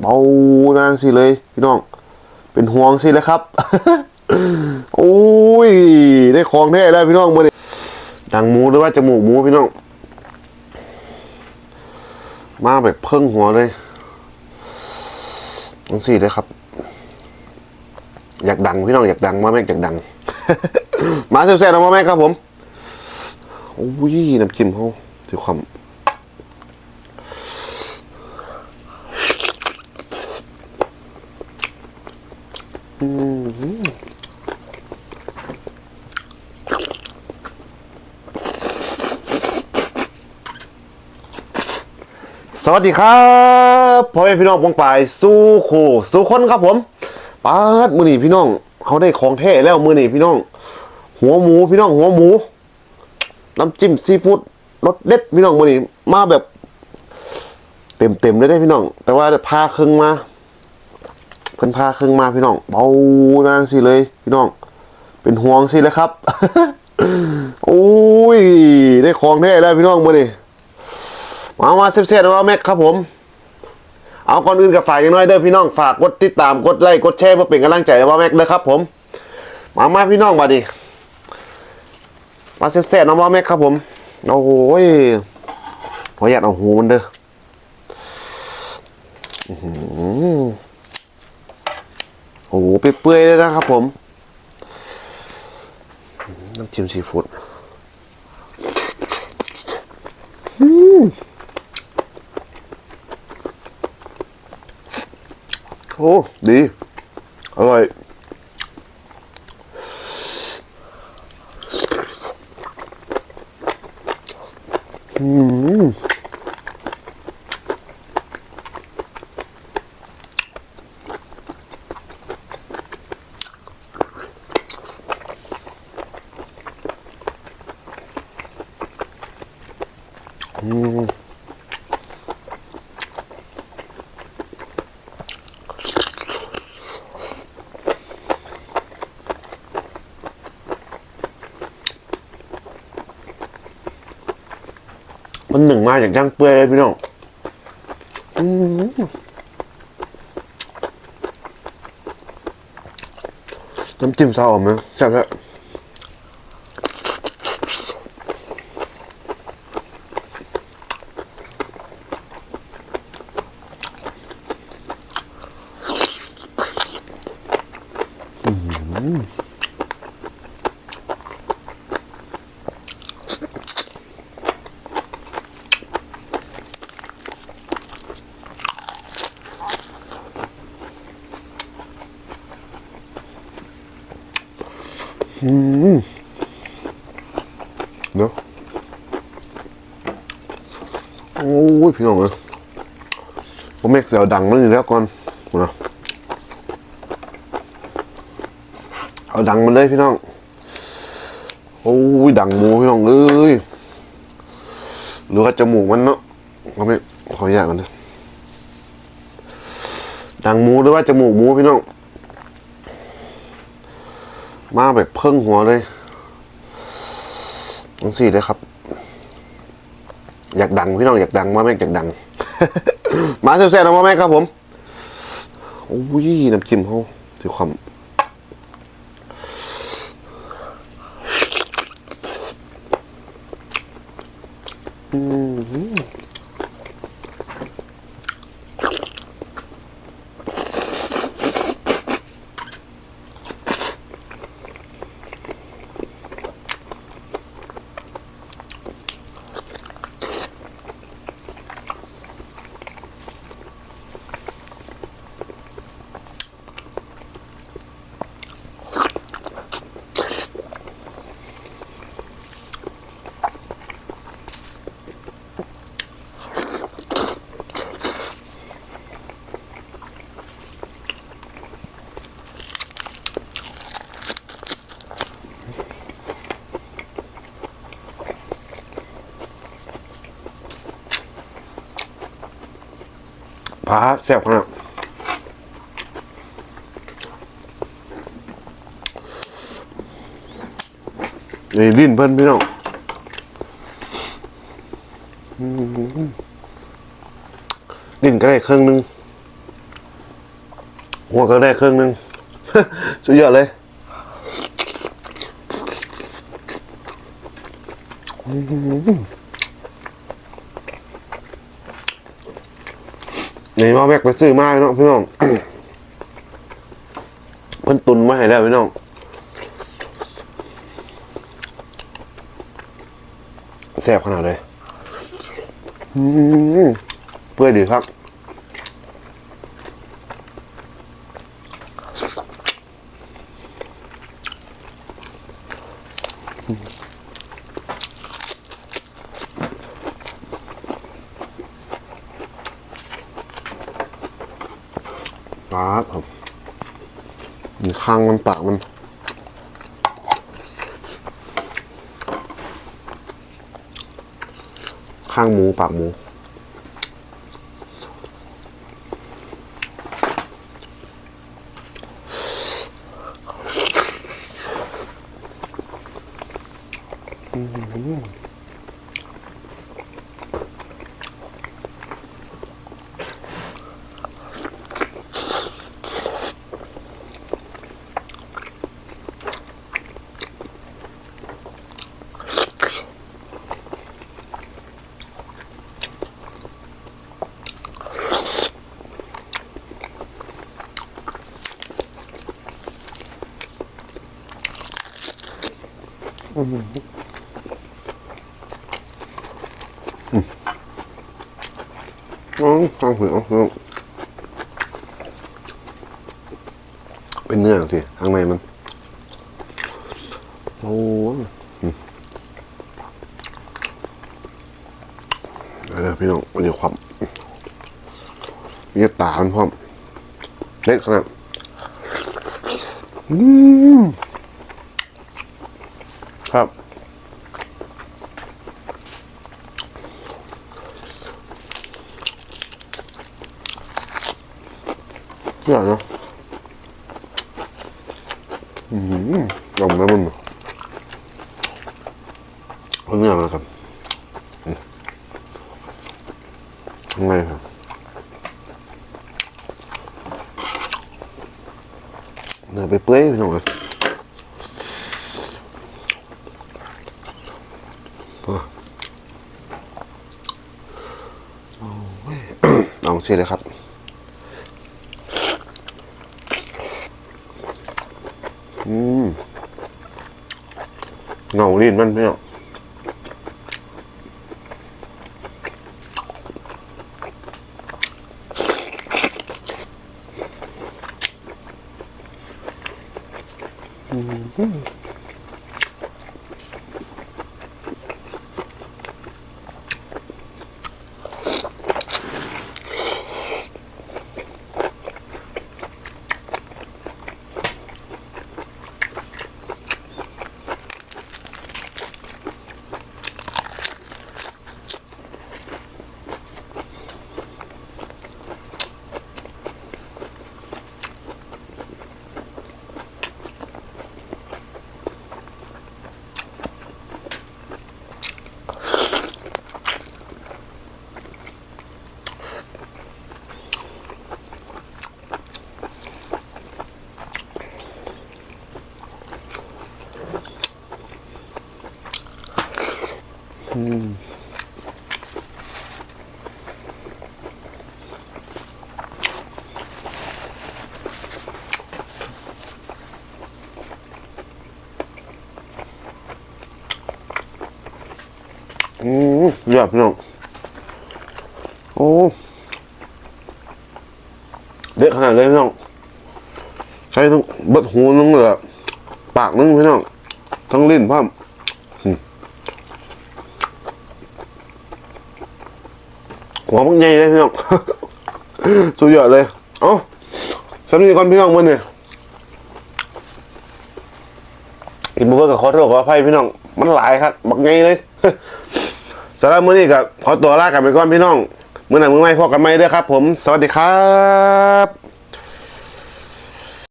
เบานางสิเลยพี่น้อง เป็นห่วงสิเลยครับ โอ้ย ได้ของแท้แล้วพี่น้องมาดิดังหมูหรือว่าจมูกหมูพี่น้อง มาแบบเพิ่งหัวเลยนังสี่เลยครับ อยากดังพี่น้องอยากดังมาแม่อยากดัง มาแซ่บๆนะมาแม่ครับผม โอ้ยน้ำจิ้มเขาถือความ สวัสดีครับพ่อแม่พี่น้องปงปายสู้คู่สู้คนครับผมปาดมือหนีพี่น้องเขาได้ของแท้แล้วมือหนีพี่น้อง หัวหมูพี่น้องหัวหมู น้ำจิ้มซีฟู้ดรสเด็ดพี่น้องมือหนีมาแบบ เต็มเต็มๆเลยได้พี่น้อง แต่ว่าพาครึ่งมาเพิ่นพาครึ่งมาพี่น้องเบานางสิเลยพี่น้อง เป็นห่วงสิเลยครับโอ้ยได้ของแท้แล้วพี่น้องมือหนี มามาเซฟๆนะว่าแม็กครับผม เอาก่อนอื่นกับฝากอย่างน้อยเด้อพี่น้องฝากกดติดตามกดไลค์กดแชร์เพื่อเป็นกำลังใจนะว่าแม็กเด้อครับผม มามาพี่น้องมาดิมาเซฟๆนะว่าแม็กครับผมโอ้โหยขออยากเอาหูมันเด้ออื้อหือโอ้โหเปื่อยๆเลยนะครับผม น้ำจิ้มซีฟู้ด โอ้ ดี อร่อยอืมอืม หนึ่งมาจากย่างเปื่อยเลยพี่น้องอน้ำจิ้มซาออกไหมแซ่บแล้ว เนาะโอ้ยพี่น้องเลยผมแม็กเสียวดังมันอยู่แล้วก่อนนะเอาดังมันเลยพี่น้อง โอ้ยดังหมูพี่น้องเอ้ยหรือว่าจมูกมันเนาะเขาไม่ขออนุญาตกันนะดังหมูหรือว่าจมูกหมูพี่น้อง มาแบบเพิ่งหัวเลยทั้งสี่เลยครับ อยากดังพี่น้องอยากดังมาแม่อยากดัง มาแซ่บๆนะมาแม่ครับผมโอ้ยน้ำจิ้มเขาถือความาแซ่บขนาดนี่ลิ้นเพิ่นพี่น้องลิ้นก็ได้เครื่องนึง หัวก็ได้ครึ่งนึง สุดยอดเลยอืม นี่มาแบกไปซื้อมาพี่น้องพี่น้องเพิ่นตุนมาให้แล้วพี่น้องแซ่บขนาดเลยเปื่อยดีครับ ปาดครับ มีข้างมันปากมัน ข้างหมูปากหมูอ๋ อข้างหัวอ๋อเป็นเนื้อสิข้างในมัน โอ้อืมเดี๋ยวพี่น้องมันจะความมีตามันพร้อมเล็กขนาดอืม ครับ เนื้อเนะอืมลองน้ำมันมาเอาเนื้อมาครับอืมข้างครับเนื้อไปเปื่อยพี่อยอะโอ้ย สิเลยครับอืมเงาลิ้นมันเนี่ยอืม อืมเยอะพี่น้องโอ้เด็กขนาดเลยพี่น้อง ใช้ทั้งเบิดหูนึงเลยปากนึงพี่น้อง ทั้งลิ้นพร้อ หัวมันใหญ่เลยพี่น้อง สุดยอดเลย เอ้าสำนีก่อนพี่น้องมื่อนี่กินบุเบอร์กับขอโทษขออภัยพี่น้อง มันหลายครับบักไงเลยสำหรับมื้อนี้กับขอตัวลากันไปก่อนพี่น้อง มื้อหน้ามื้อใหม่พบกันใหม่เด้อครับ ผม สวัสดีครับ